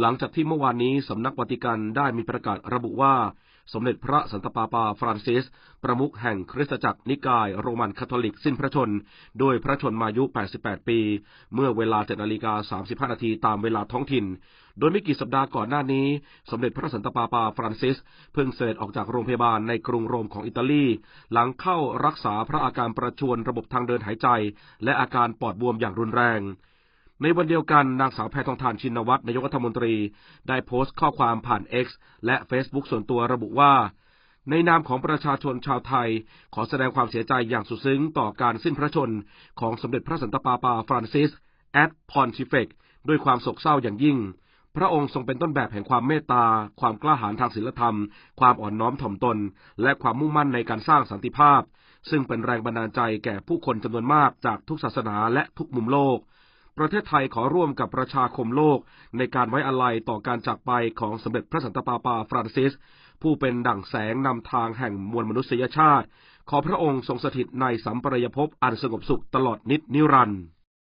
หลังจากที่เมื่อวานนี้สำนักวัติกันได้มีประกาศระบุว่า สมเด็จพระสันตะปาปาฟรานซิส ประมุขแห่งคริสตจักรนิกายโรมันคาทอลิกสิ้นพระชนโดยพระชนมายุ 88 ปี เมื่อเวลา7นาฬิกา35 นาทีตามเวลาท้องถิ่น โดยไม่กี่สัปดาห์ก่อนหน้านี้ สมเด็จพระสันตะปาปาฟรานซิส เพิ่งเสด็จออกจากโรงพยาบาลในกรุงโรมของอิตาลี หลังเข้ารักษาพระอาการประชวนระบบทางเดินหายใจ และอาการปอดบวมอย่างรุนแรง ในวันเดียวกันนางสาวแพทองทานชินวัตรนายกรัฐมนตรี ได้โพสต์ข้อความผ่าน X และ Facebook ส่วนตัวระบุว่า ในนามของประชาชนชาวไทย ขอแสดงความเสียใจอย่างสุดซึ้งต่อการสิ้นพระชน ของสมเด็จพระสันตะปาปาฟรานซิส แอดพอนชิเฟกด้วยความโศกเศร้าอย่างยิ่ง พระองค์ทรงเป็นต้นแบบแห่งความเมตตา ความกล้าหาญทางศีลธรรม ความอ่อนน้อมถ่อมตน และความมุ่งมั่นในการสร้างสันติภาพ ซึ่งเป็นแรงบันดาลใจแก่ผู้คนจำนวนมากจากทุกศาสนาและทุกมุมโลก ประเทศไทยขอร่วมกับประชาคมโลก ในการไว้อาลัยต่อการจากไปของสมเด็จพระสันตะปาปาฟรานซิส ผู้เป็นดั่งแสงนำทางแห่งมวลมนุษยชาติ ขอพระองค์ทรงสถิตในสัมปรายภพอันสงบสุขตลอดนิจนิรันดร์